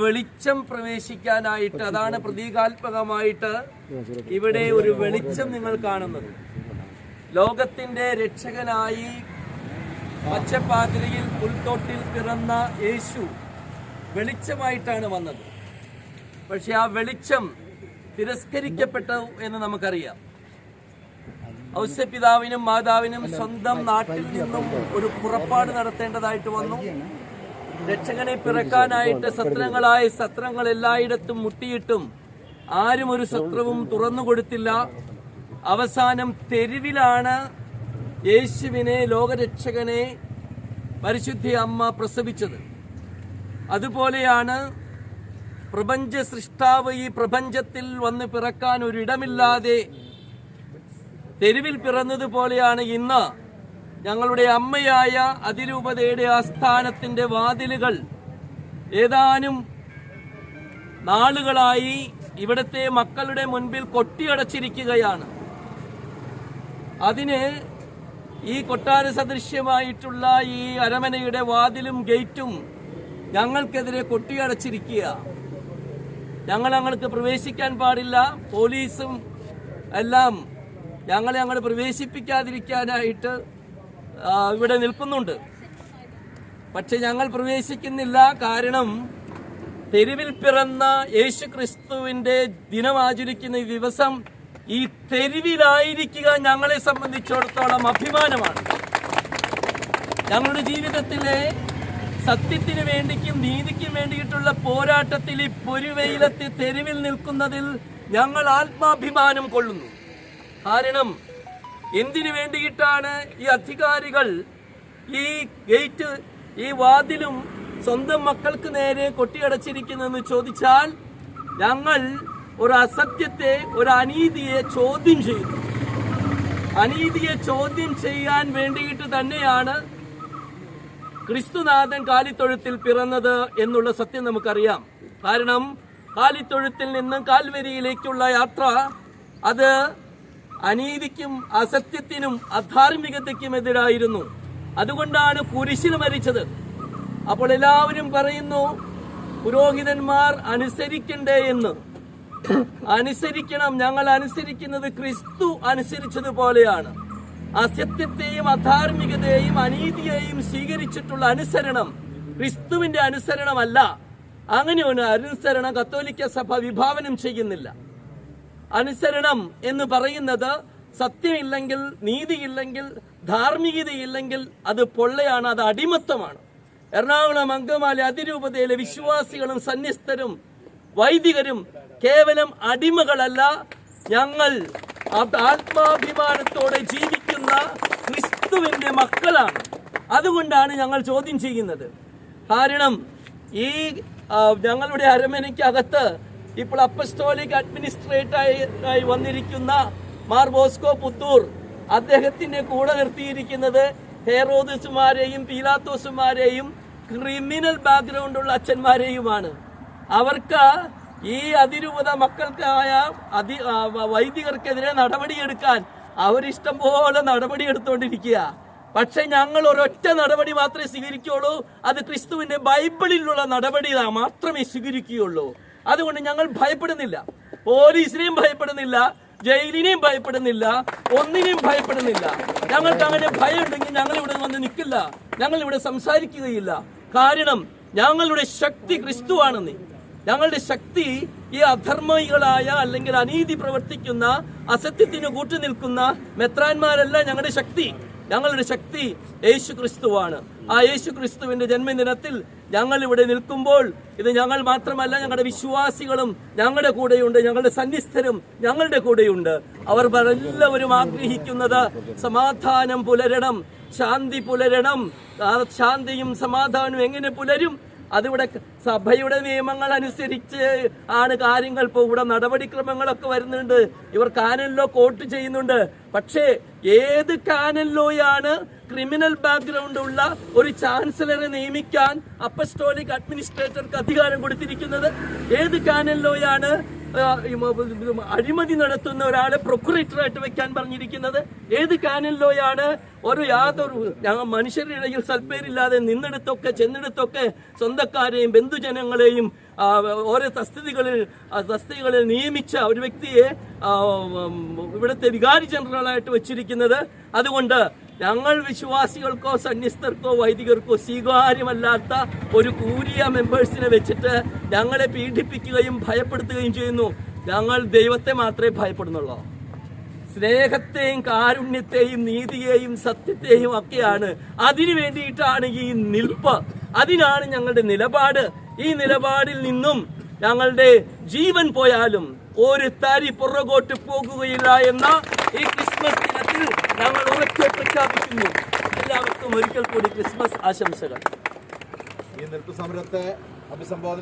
വെളിച്ചം പ്രവേശിക്കാനായിട്ട് അതാണ് പ്രതീകാത്മകമായിട്ട് ഇവിടെ ഒരു വെളിച്ചം നിങ്ങൾ കാണുന്നത്. ലോകത്തിന്റെ രക്ഷകനായി പച്ചപ്പാതിരയിൽ പുൽത്തോട്ടിൽ പിറന്ന യേശു വെളിച്ചമായിട്ടാണ് വന്നത്. പക്ഷെ ആ വെളിച്ചം തിരസ്കരിക്കപ്പെട്ടു എന്ന് നമുക്കറിയാം. ഔസ്യപിതാവിനും മാതാവിനും സ്വന്തം നാട്ടിൽ നിന്നും ഒരു പുറപ്പാട് നടത്തേണ്ടതായിട്ട് വന്നു. രക്ഷകനെ പിറക്കാനായിട്ട് സത്രങ്ങളായ സത്രങ്ങൾ എല്ലായിടത്തും മുട്ടിയിട്ടും ആരും ഒരു സത്രവും തുറന്നു കൊടുത്തില്ല. അവസാനം തെരുവിലാണ് യേശുവിനെ ലോകരക്ഷകനെ പരിശുദ്ധി അമ്മ പ്രസവിച്ചത്. അതുപോലെയാണ് പ്രപഞ്ച സൃഷ്ടാവ് ഈ പ്രപഞ്ചത്തിൽ വന്ന് പിറക്കാൻ ഒരിടമില്ലാതെ തെരുവിൽ പിറന്നതുപോലെയാണ് ഇന്ന് ഞങ്ങളുടെ അമ്മയായ അതിരൂപതയുടെ ആസ്ഥാനത്തിന്റെ വാതിലുകൾ ഏതാനും നാളുകളായി ഇവിടുത്തെ മക്കളുടെ മുൻപിൽ കൊട്ടിയടച്ചിരിക്കുകയാണ്. അതിന് ഈ കൊട്ടാര സദൃശ്യമായിട്ടുള്ള ഈ അരമനയുടെ വാതിലും ഗേറ്റും ഞങ്ങൾക്കെതിരെ കൊട്ടിയടച്ചിരിക്കുക ഞങ്ങൾ അങ്ങോട്ട് പ്രവേശിക്കാൻ പാടില്ല. പോലീസും എല്ലാം ഞങ്ങളെ അങ്ങോട്ട് പ്രവേശിപ്പിക്കാതിരിക്കാനായിട്ട് ഇവിടെ നിൽക്കുന്നുണ്ട്. പക്ഷെ ഞങ്ങൾ പ്രവേശിക്കുന്നില്ല. കാരണം തെരുവിൽ പിറന്ന യേശു ക്രിസ്തുവിന്റെ ദിനം ആചരിക്കുന്ന ഈ ദിവസം ഈ തെരുവിലായിരിക്കുക ഞങ്ങളെ സംബന്ധിച്ചിടത്തോളം അഭിമാനമാണ്. ഞങ്ങളുടെ ജീവിതത്തിലെ സത്യത്തിന് വേണ്ടിക്കും നീതിക്കും വേണ്ടിയിട്ടുള്ള പോരാട്ടത്തിൽ ഈ പൊരുവെയിലത്തെ തെരുവിൽ നിൽക്കുന്നതിൽ ഞങ്ങൾ ആത്മാഭിമാനം കൊള്ളുന്നു. കാരണം എന്തിനു വേണ്ടിയിട്ടാണ് ഈ അധികാരികൾ ഈ ഗേറ്റ് ഈ വാതിലും സ്വന്തം മക്കൾക്ക് നേരെ കൊട്ടിയടച്ചിരിക്കുന്നതെന്ന് ചോദിച്ചാൽ ഞങ്ങൾ ഒരു അസത്യത്തെ ഒരു അനീതിയെ ചോദ്യം ചെയ്തു അനീതിയെ ചോദ്യം ചെയ്യാൻ വേണ്ടിയിട്ട് തന്നെയാണ് ക്രിസ്തുനാഥൻ കാലിത്തൊഴുത്തിൽ പിറന്നത് എന്നുള്ള സത്യം നമുക്കറിയാം. കാരണം കാലിത്തൊഴുത്തിൽ നിന്നും കാൽവരിയിലേക്കുള്ള യാത്ര അത് അനീതിക്കും അസത്യത്തിനും അധാർമികതയ്ക്കും എതിരായിരുന്നു. അതുകൊണ്ടാണ് കുരിശിൽ മരിച്ചത്. അപ്പോൾ എല്ലാവരും പറയുന്നു പുരോഹിതന്മാർ അനുസരിക്കണ്ടേ എന്ന്. അനുസരിക്കണം ഞങ്ങൾ അനുസരിക്കുന്നത് ക്രിസ്തു അനുസരിച്ചതുപോലെയാണ്. അസത്യത്തെയും അധാർമികതയെയും അനീതിയെയും സ്വീകരിച്ചിട്ടുള്ള അനുസരണം ക്രിസ്തുവിന്റെ അനുസരണമല്ല. അങ്ങനെ ഒരു അനുസരണം കത്തോലിക്ക സഭ വിഭാവനം ചെയ്യുന്നില്ല. അനുസരണം എന്ന് പറയുന്നത് സത്യമില്ലെങ്കിൽ നീതിയില്ലെങ്കിൽ ധാർമ്മികതയില്ലെങ്കിൽ അത് പൊള്ളയാണ് അത് അടിമത്തമാണ്. എറണാകുളം അങ്കമാലി അതിരൂപതയിലെ വിശ്വാസികളും സന്യസ്തരും വൈദികരും കേവലം അടിമകളല്ല. ഞങ്ങൾ ആത്മാഭിമാനത്തോടെ ജീവിക്കുന്ന ക്രിസ്തുവിന്റെ മക്കളാണ്. അതുകൊണ്ടാണ് ഞങ്ങൾ ചോദ്യം ചെയ്യുന്നത്. കാരണം ഈ ഞങ്ങളുടെ അരമനയ്ക്ക് അകത്ത് ഇപ്പോൾ അപ്പസ്റ്റോലിക് അഡ്മിനിസ്ട്രേറ്ററായി ആയി വന്നിരിക്കുന്ന മാർ ബോസ്കോ പുത്തൂർ. അദ്ദേഹത്തിന്റെ കൂടെ നിർത്തിയിരിക്കുന്നത് ഹെറോദസുമാരെയും പീലാത്തോസുമാരെയും ക്രിമിനൽ ബാക്ക്ഗ്രൗണ്ടുള്ള അച്ഛന്മാരെയുമാണ്. അവർക്ക് ഈ അതിരൂപത മക്കൾക്കായ അതി വൈദികർക്കെതിരെ നടപടിയെടുക്കാൻ അവരിഷ്ടം പോലെ നടപടി എടുത്തുകൊണ്ടിരിക്കുക പക്ഷെ ഞങ്ങൾ ഒരൊറ്റ നടപടി മാത്രമേ സ്വീകരിക്കുകയുള്ളൂ. അത് ക്രിസ്തുവിന്റെ ബൈബിളിലുള്ള നടപടി മാത്രമേ സ്വീകരിക്കുകയുള്ളൂ. അതുകൊണ്ട് ഞങ്ങൾ ഭയപ്പെടുന്നില്ല. പോലീസിനെയും ഭയപ്പെടുന്നില്ല ജയിലിനെയും ഭയപ്പെടുന്നില്ല ഒന്നിനെയും ഭയപ്പെടുന്നില്ല. ഞങ്ങൾക്ക് അങ്ങനെ ഭയം ഉണ്ടെങ്കിൽ ഞങ്ങൾ ഇവിടെ വന്ന് നിൽക്കില്ല. ഞങ്ങൾ ഇവിടെ സംസാരിക്കുകയില്ല. കാരണം ഞങ്ങളുടെ ശക്തി ക്രിസ്തുവാണെന്ന്. ഞങ്ങളുടെ ശക്തി ഈ അധർമ്മികളായ അല്ലെങ്കിൽ അനീതി പ്രവർത്തിക്കുന്ന അസത്യത്തിന് കൂട്ടുനിൽക്കുന്ന മെത്രാന്മാരല്ല ഞങ്ങളുടെ ശക്തി. ഞങ്ങളുടെ ശക്തി യേശു ക്രിസ്തുവാണ് ആ യേശു ക്രിസ്തുവിന്റെ ജന്മദിനത്തിൽ ഞങ്ങൾ ഇവിടെ നിൽക്കുമ്പോൾ ഇത് ഞങ്ങൾ മാത്രമല്ല ഞങ്ങളുടെ വിശ്വാസികളും ഞങ്ങളുടെ കൂടെയുണ്ട് ഞങ്ങളുടെ സന്നിസ്ഥരും ഞങ്ങളുടെ കൂടെയുണ്ട്. അവർ എല്ലാവരും ആഗ്രഹിക്കുന്നത് സമാധാനം പുലരണം ശാന്തി പുലരണം. ശാന്തിയും സമാധാനവും എങ്ങനെ പുലരും? അതിവിടെ സഭയുടെ നിയമങ്ങൾ അനുസരിച്ച് ആണ് കാര്യങ്ങൾ. ഇപ്പോൾ ഇവിടെ നടപടിക്രമങ്ങളൊക്കെ വരുന്നുണ്ട്. ഇവർ കാനലിലോ കോട്ട് ചെയ്യുന്നുണ്ട്. പക്ഷേ ഏത് കാനലിലോയാണ് ക്രിമിനൽ ബാക്ക്ഗ്രൗണ്ട് ഉള്ള ഒരു ചാൻസലറെ നിയമിക്കാൻ അപ്പസ്റ്റോളിക് അഡ്മിനിസ്ട്രേറ്റർക്ക് അധികാരം കൊടുത്തിരിക്കുന്നത്? ഏത് മ- ഇത് അഴിമതി നടത്തുന്ന ഒരാളെ പ്രൊക്കുറേറ്ററായിട്ട് വെക്കാൻ പറഞ്ഞിരിക്കുന്നത് ഏത് കാനലിലോയാണ് ഒരു യാതൊരു ഞങ്ങൾ മനുഷ്യരുടെ ഇടയിൽ സൽപ്പേരില്ലാതെ നിന്നെടുത്തൊക്കെ ചെന്നിടത്തൊക്കെ സ്വന്തക്കാരെയും ബന്ധുജനങ്ങളെയും ഓരോ തസ്തികളിൽ തസ്തികളിൽ നിയമിച്ച ഒരു വ്യക്തിയെ ഇവിടുത്തെ വികാരി ജനറലായിട്ട് വെച്ചിരിക്കുന്നത്. അതുകൊണ്ട് ഞങ്ങൾ വിശ്വാസികൾക്കോ സന്യസ്തർക്കോ വൈദികർക്കോ സ്വീകാര്യമല്ലാത്ത ഒരു കൂരിയ മെമ്പേഴ്സിനെ വെച്ചിട്ട് ഞങ്ങളെ പീഡിപ്പിക്കുകയും ഭയപ്പെടുത്തുകയും ചെയ്യുന്നു. ഞങ്ങൾ ദൈവത്തെ മാത്രമേ ഭയപ്പെടുന്നുള്ളൂ. സ്നേഹത്തെയും കാരുണ്യത്തെയും നീതിയെയും സത്യത്തെയും ഒക്കെയാണ്. അതിനു വേണ്ടിയിട്ടാണ് ഈ നിൽപ്പ്. അതിനാണ് ഞങ്ങളുടെ നിലപാട്. ഈ നിലപാടിൽ നിന്നും ഞങ്ങളുടെ ജീവൻ പോയാലും ഒരു തരി പുറകോട്ട് പോകുകയില്ല എന്ന ഈ ക്രിസ്മസ് ദിനത്തിൽ ഞങ്ങൾ ഉറക്കെ പ്രഖ്യാപിക്കുന്നു. എല്ലാവർക്കും ഒരിക്കൽ കൂടി ക്രിസ്മസ് ആശംസകൾ. ഈ നിൽപ്പ് സമരത്തെ അഭിസംബോധന